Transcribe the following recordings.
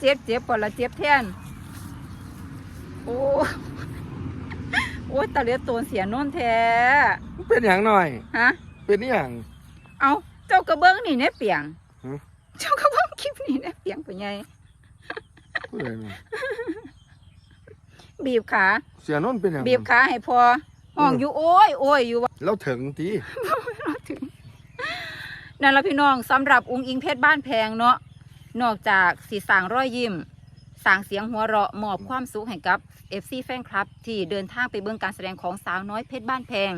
เจ็บเจ็บปอละเจ็บแทนโอ้โอ้ยตาเหลือตัวเสียนนแท้เป็นอย่างหน่อยฮะเป็นอหย่างเอาเจ้ากระเบื้องนี่เนี่ยเปียงฮะเจ้ากระเบื้องคลิปนี่เนี่ยเปียงไปไงผู้ใดนี่บีบขาเสียนนท์เป็นอย่างบีบขาให้พอห้องอยู่โอ้ยโอ้ยอยู่ว่าแล้วถึงทีถึงนั่นละพี่น้องสำหรับอุ้งอิงเพชรบ้านแพงเนาะ นอกจากสีสร้างรอยยิ้มสร้างเสียงหัวเราะมอบความสุขให้กับ FC แฟนคลับ ที่เดินทางไปเบิ่งการแสดงของสาวน้อยเพชรบ้านแพง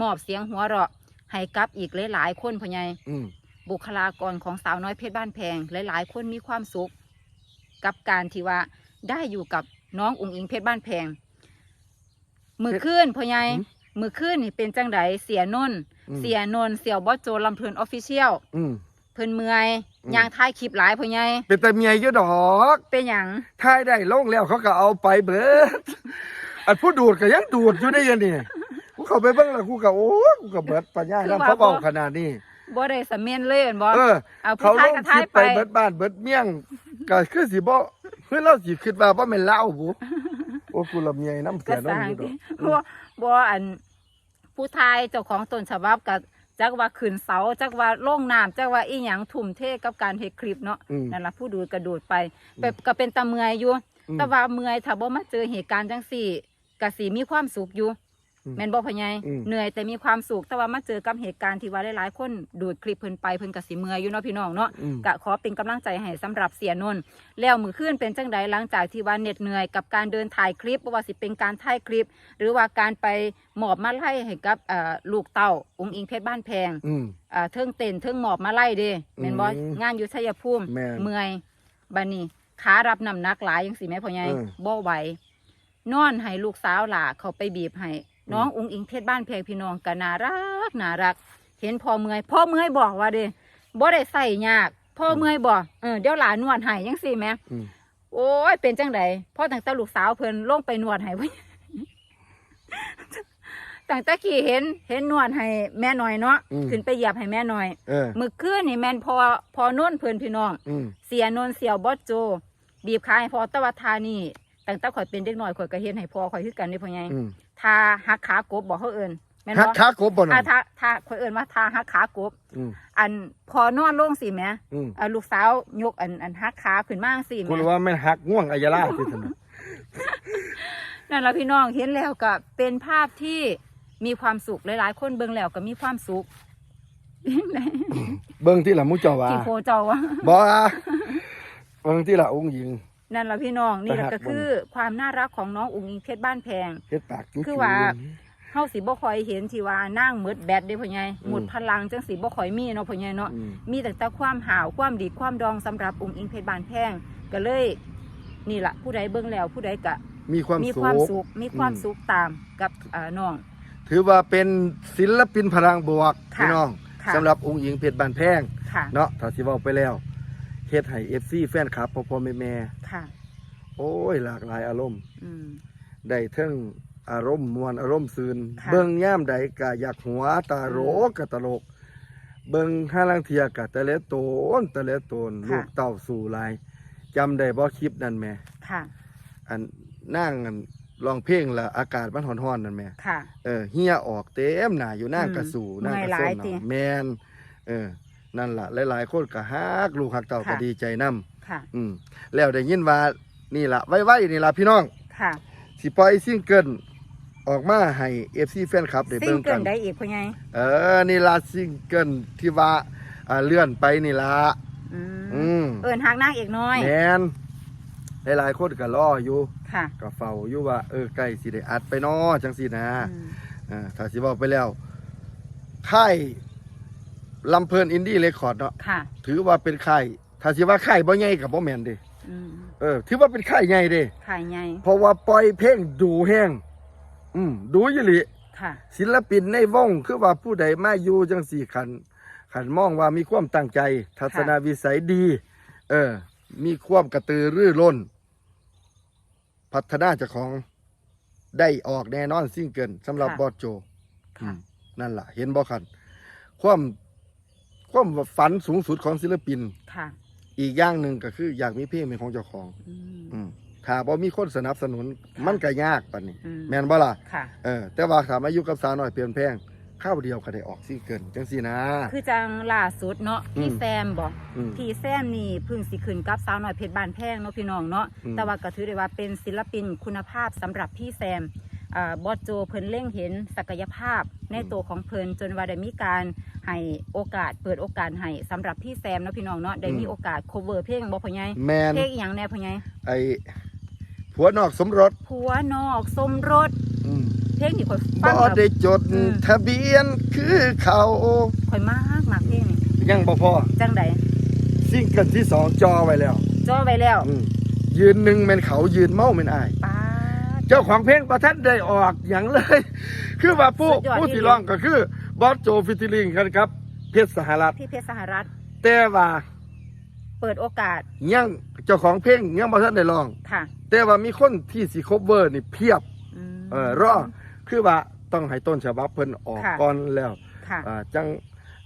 มอบเสียงหัวเราะให้กับอีกหลายๆคนพ่อใหญ่อืมบุคลากรของสาวน้อยเพชรบ้านแพง หลายๆ คนมีความสุข กับการที่ว่าได้อยู่กับน้องอุงอิงเพชรบ้านแพง มือขึ้นพ่อใหญ่มือขึ้นนี่เป็นจังไดเสียนนท์อืมเสียนนท์เสี่ยวบอสโจลำเพลินออฟฟิเชียล อืมเพิ่นเมื่อยอืม ยางท้ายคลิปหลายพ่อใหญ่เป็นแต่เมียอยู่ดอกเป็นหยังทายได้ลงแล้วเขาก็เอาไปเบิดอันผู้ดูดก็ยังดูดอยู่ได้ยังนี่กูเข้าไปเบิ่งแล้วกูก็โอ้กูก็เบิดปัญญาแล้วเขาเบาขนาดนี้ บ่ได้สะเมนเลยเห็นบ่เออ เอาเขาผู้ลท้ายงก็คลิท้ายปไปไปเบิดบ้านเบิดเมี่ยงก็คือสิบ่เพื่อเราสิคิดว่าบ่แม่นเล่าบุโอ้กูละเมียน้ำเสีก็ยสน้อร้างอยู่ดที่อกบ่บ่อันผู้ทายเจ้าของต้นฉบับกับ จักว่าขึ้นเสาจักว่าลงน้ำจักว่าอีหยังทุ่มเทกับการเฮ็ดคลิปเนาะอืมนั่นล่ะผู้ดูกระโดดไปแบบก็เป็นตาเมื่อยอยู่ อืม แต่ว่าเมื่อยถ้าบ่มาเจอเหตุการณ์จังซี่ก็สิมีความสุขอยู่อืม แม่นบ่พ่อใหญ่อืม เหนื่อยแต่มีความสุขแต่ว่ามาเจอกับเหตุการณ์ที่ว่าหลายๆคนดูดคลิปเพิ่นไปเพิ่นก็สิเมื่อยอยู่เนาะพี่น้องเนาะ อืมก็ขอเป็นกำลังใจให้สำหรับเสียนนท์แล้วมือขึ้นเป็นจังใดหลังจากที่ว่าเหน็ดเหนื่อยกับการเดินถ่ายคลิปบ่ว่าสิเป็นการถ่ายคลิป หรือว่าการไปหมอบมาไล่ให้กับเอ่อลูกเต้าองค์อิงเพชรบ้านแพงอืม เอ่อเทิงเต้นเทิงหมอบมาไล่เด้แม่นบ่อืมงานอยู่ชัยภูมิแม่นเมื่อยบัดนี้ขารับน้ำหนักหลายจังสิแม่พ่อใหญ่เออ บ่ไหวนอนให้ลูกสาวหล่าเขาไปบีบให้ น้ององค์อิงเพชรบ้านแพงพี่น้องก็น่ารักน่ารัก เห็นพ่อเมื่อยพ่อเมื่อยบอกว่าเด้บ่ได้ใส่ยากพ่อเมื่อยบอกเออเดี๋ยวหลานนวดให้จังซี่แหมอืมโอ้ยเป็นจังไดพ่อตั้งแต่ลูกสาวเพิ่นลงไปนวดให้เพิ่นตั้งแต่ขี่เห็นเห็นนวดให้แม่หน่อยเนาะอืมขึ้นไปเหยียบให้แม่หน่อยเออมื้อคืนนี่แม่นพอพอโน่นเพิ่นพี่น้องอืมเสียนนเสียวบอสโจ บีบขาให้พอแตะวัทานี่ตั้งแต่ข่อยเป็นเด็กน้อยข่อยก็เฮ็ดให้พ่อข่อยคือกันนี่พ่อใหญ่อืม ทาหักขากบบอกเขาเอิ้นแม่นฮักบ่ ขากบบ่อ่าน่ะทาทาข่อยเอิ้นว่าทาหักขากบ อืม อันพอนอนลงสิแหม่อืมอ่าลูกสาวยกอันอันหักขาขึ้นมาจั่งสิแหกูม่รู้ว่าแม่นฮักง่วงอายาลาที่ซั่นน่ะนั่นแหละพี่น้องเห็นแล้วก็เป็นภาพที่มีความสุขหลายๆ คนเบิ่งแล้วก็มีความสุขเบิ่งที่ละมุเจ้าว่าที่โคเจ้าวะบ่ว่าเบิ่งที่ละองค์หญิง นั่นแหละพี่น้องนี่แหละแต่หากก็คือความน่ารักของน้องอุ๋งอิงเพชรบ้านแพงเฮ็ดปากจุ๊คือว่าเฮาสิบ่ค่อยเห็นที่ว่านั่งมืดแบดเด้พ่อใหญ่อืมหมดพลังจังสิบ่ค่อยมีเนาะพ่อใหญ่เนาะอืมมีแต่แต่ความหาวความดีความดองสำหรับอุ๋งอิงเพชรบ้านแพงก็เลย นี่ล่ะผู้ใดเบิ่งแล้วผู้ใดก็มีความมีสุความขสุขมีความอืมสุขตามกับเอ่อน้อง ถือว่าเป็นศิลปินพลังบวกค่ะพี่น้องค่ะสำหรับองค์หญิงเพชรบานแพงค่ะเนาะถ้าสิเว้าไปแล้ว เฮ็ดให้ FC แฟนคลับพ่อๆแม่ค่ะๆโอ้ยหลากหลายอารมณ์ อืม ได้เทั้งอารมณ์มวลอารมณ์ซืน ค่ะ เบิ่งย่ามใดก็อยากหัวตาโรกก็ตลก เบิ่งห้าลังเทียก็ตะเลโตนตะเลโตนลูกเต้าสู่หลายจำได้บ่คลิปนั่นแหม่ ค่ะ อันนั่งอันร้องเพลงแล้วอากาศมันร้อนๆนั่นแหม่ ค่ะ เออเฮียออกเต็มหน้าอยู่นั่งอืมกระสู่เมื่นั่งอยกระหลาส้ยนติ น่ะแมนเออ นั่นล่ะหลายๆคนก็ฮักลูกฮักเต่าค่ะก็ดีใจนํค่ะอืมแล้วได้ยินว่านี่ล่ะไว้ๆนี่ล่ะพี่น้องค่ะสิปล่อยซิงเกิลออกมาให้ FC แฟนคลับได้ซิเบิ่งงเกิกัลนได้อีกพ่อใหญ่เออนี่ล่ะซิงเกิลที่ว่าอ่าเลื่อนไปนี่ล่ะอือืมมเอินหักนางเอกน้อยแมนหลายๆคนก็รออยู่ค่ะก็เฝ้าอยู่ว่าเออใกล้สิได้อัดไปน้อจังซี่นะอืมอ่าถ้าสิบอกไปแล้วค่าย ลำเพลินอินดี้เรคคอร์ดเนาะค่ะถือว่าเป็นค่ายถ้าสิว่าค่ายบ่ใหญ่กับบ่แม่นเด้อืมเออ ถือว่าเป็นค่ายใหญ่เด้ ขายใหญ่เพราะว่าปล่อยเพลงดูแห้ง อืมดูอยู่ลิค่ะ ศิลปินในวงคือว่าผู้ใดมาอยู่จังสี่ขันขันมองว่ามีความตั้งใจ ทัศนวิสัยดี เออ มีความกระตือรือร้น พัฒนาเจ้าของได้ออกแน่นอนซิงเกิลสำหรับค่ะ บอสโจค่ะอืมนั่นล่ะ เห็นบ่คัน ความ ความฝันสูงสุดของศิลปิน ค่ะอีกอย่างหนึ่งก็คืออยากมีเพลงเป็นของเจ้าของ อืม อืมถ้าบ่มีคนสนับสนุนมันก็ยากปานนี้ อืม แม่นบ่ล่ะค่ะ เออแต่ว่าถามอายุกับสาวน้อยเปลี่ยนแพงข้าวเดียวก็ได้ออกซิงเกิลจังซี่นะ คือจังล่าสุดเนาะพี่อืมแซมบอกอืม พี่แซมนี่เพึ่งสิขึ้นกับสาวน้อยเพชรบานแพงเนาะพี่น้องเนาะอืม แต่ว่าก็ถือได้ว่าเป็นศิลปินคุณภาพสำหรับพี่แซมอ่า บอสโจเพิ่นเล่งเห็นศักยภาพในตัวของเพิ่นจนว่าได้มีการให้โอกาสเปิดโอกาสให้สำหรับพี่แซมเนาะพี่น้องเนาะได้มีโอกาส cover เพลงบ่พ่อใหญ่แมนเพลงอีหยังแน่พ่อใหญ่ไอผัวนอกสมรสผัวนอกสมรสอืมเพลงที่ข่อยบ่ฟังแล้วได้จดอืมทะเบียนคือเขาข่อยมากมากเพลงนี่ยังบ่พอจังใดซิงเกิลที่สองจอไว้แล้วจ่อไว้แล้วอืมยืนหนึ่งเป็นเขายืนเมาเป็นอายป้าด เจ้าของเพลงประทันได้ออกอย่างเลย คือว่าผู้สุดยอดผู้ที่ที่ดีร้องก็คือบอสโจฟิติลิงกันครับ เพชรสหรัฐพี่เพชรสหรัฐแต่ว่าเปิดโอกาสยังเจ้าของเพลงยังประทันได้ร้อง ค่ะแต่ว่ามีคนที่สิคบเวอร์นี่เพียบ ม เออรอคือว่าต้องให้ต้นฉบับเพิ่นออกค่ะ ก่อนแล้วค่ะ อ่าจัง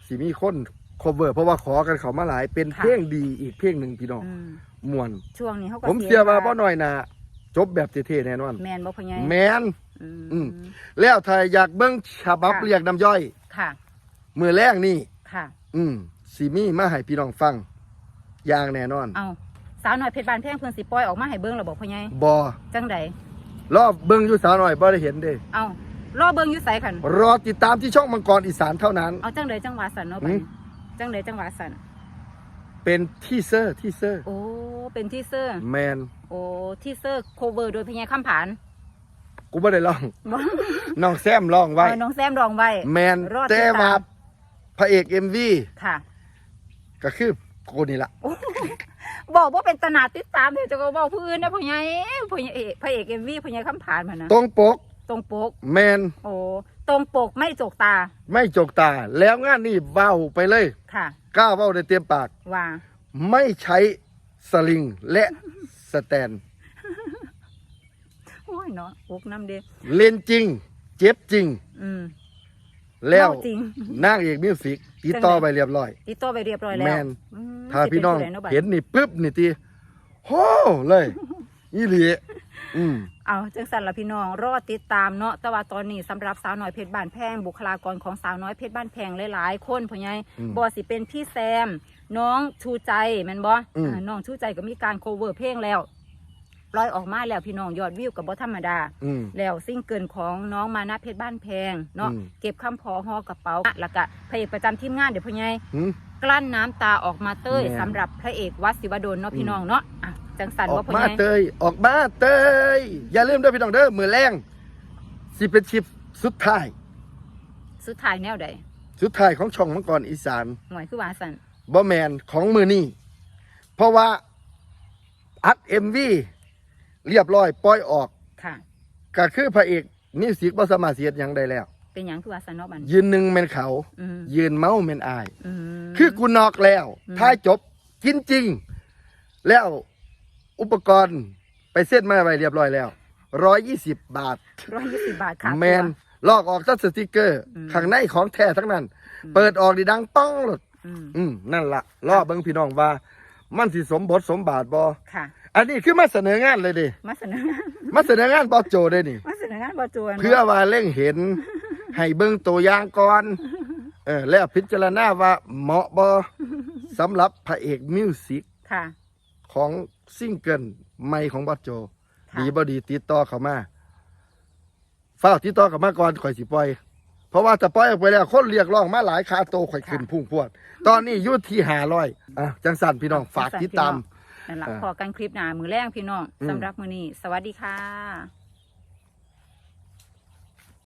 สิมีคนคบเวอร์เพราะว่าขอกันเขามาหลายเป็นค่ะ เพลงดีอีกเพลงหนึ่งพี่น้องอืมมวน ช่วงนี้เขาก็ผมเชื่อว่าบ่น้อยหนา จบแบบเท่ๆแน่นอน แมนบ่พอใหญายแมน อืมอืม แล้วถ้าอยากเบิ่งฉบับค่ะเรียกน้ำย่อย ค่ะ มือแรกนี่ ค่ะ อืมสีมีมาให้พี่น้องฟัง อย่างแน่นอน เอาสาวหน่อยเพชรบานแพงเพิ่นสิปล่อยออกมาให้เบิ่งแล้วบอกพ่อใหญ่บอจังใดรอบเบิ่งอยู่สาวหน่อยบ่ได้เห็นเด้ เอารอเบิ่งอยู่ไสคันรอติดตามที่ช่องมังกรอีสานเท่านั้น เอาจังใดจังหวะสันเนาะหืบัดมนี้จังใดจังหวะสันเป็นทีเซอร์ทีเซอร์ โอ้เป็นทีเซอร์ แมนโอ้ทีเซอร์โคเวอร์โดยพ่อใหญ่คำผานกูบ่ได้ร้องบ่น้องแซมร้องไว้เอาน้องแซมรองไว้แมนรอติดตามแต่ว่าพระเอกเอ็มวีค่ะ ก็คือกูนี่ละบอกว่าเป็นตนาติดตามเดี๋ยวจะก็บอกผู้อื่นนะพ่อใหญ่พ่อใหญ่เอกพระเอกเอ็มวีพ่อใหญ่คำผานมานะตรงปกตรงปก แมนโอ้ตรงปกไม่จกตา ไม่จกตา แล้วงานนี้เบ้าไปเลยค่ะกล้าเบ้าได้เต็มปากว่า ไม่ใช้สลิงและ สแตน โอ้ยเนาะปกน้ำเด้เล่นจริง เจ็บจริง อืม แล้วเมาจริง นางเอกมิวสิกติดต่อไปเรียบร้อย ติดต่อไปเรียบร้อยแล้วแม่น อืมถ้าพี่น้องสิป็ผู้ใดาะบัดเห็นนี่ปุ๊บนี่ตีโหเลยอีหลีอืม เอาจังสันละพี่น้องรอติดตามเนาะแต่ว่าตอนนี้สำหรับสาวน้อยเพชรบ้านแพงบุคลากรของสาวน้อยเพชรบ้านแพงหลายๆคนพ่อใหญ่อืมบอสิเป็นพี่แซม น้องชูใจแม่นบ่อืม อ่าน้องชูใจก็มีการโคเวอร์เพลงแล้วปล่อยออกมาแล้วพี่น้องยอดวิวกับบ่ธรรมดา อืม แล้วซิงเกิลของน้องมานะเพชรบ้านแพงเนาะอืม เก็บคำพอหอกระเป๋าแล้วก็พระเอกประจำทีมงานเดี๋ยวพ่อใหญ่ หืม กลั้นน้ำตาออกมาเต้ยแม่น สำหรับพระเอกวัดศิวดลเนาะพี่น้องเนาะอะจังสันออว่ากพ่อมาใหญ่เตยออกมาเตยอย่าลืมเด้อพี่น้องเด้อมือแรงสิเป็นชิปสุดท้าย สุดท้ายแนวใดสุดท้ายของช่องมังกรอีสานหน่วยคือว่าสัน บอแมนของมือนี่เพราะว่าอัดเอ็มวีเรียบร้อยปล่อยออกค่ะก็คือพระเอกมิวสิกบ่สามารถเสียดหยังได้แล้ว เป็นหยังคือว่าสันเนาะบัน ยืนหนึ่งเป็นเขา อืมยืนเมาเป็นอายอืมคือกูนอกแล้วอืม ท้ายจบจริงจริงๆแล้วอุปกรณ์ไปเซ็ตมาไว้เรียบร้อยแล้วร้อยยี่สิบบาท ร้อยยี่สิบบาทค่ะ แมนลอกออกตัดสติกเกอร์ อืมข้างในของแท้ทั้งนั้น อืม เปิดออกดีดังป้องหลด อืมอืมนั่นละล่อเบิ่งพี่น้องว่า มันสิสมบทสมบาทบ่ค่ะ อันนี้คือมาเสนองานเลยดิมาเสนองานมาเสนองานบอโจได้นี่มาเสนองานบอจวนเพื่อว่าเร่งเห็น ให้เบิ่งตัวอย่างก่อนเออแล้วพิจารณาว่าเหมาะบ่สำหรับพระเอกมิวสิกค่ะของซิงเกิลใหม่ของบอโจค่ะดีบ่ดีติดต่อเข้ามาฝ้ากติดต่อเข้ามาก่อนข่อยสิปล่อย เพราะว่าจะปล่อยออกไปแล้วคนเรียกร้องมาหลายคาโตข่อยขึ้นพุ่งพวด ตอนนี้อยุที่หาร้อยอะจังสันพี่น้องฝากติดตาม นั่นละเออพอกันคลิปหนามือแรงพี่น้องอืมสำหรับมือนี้ สวัสดีค่ะ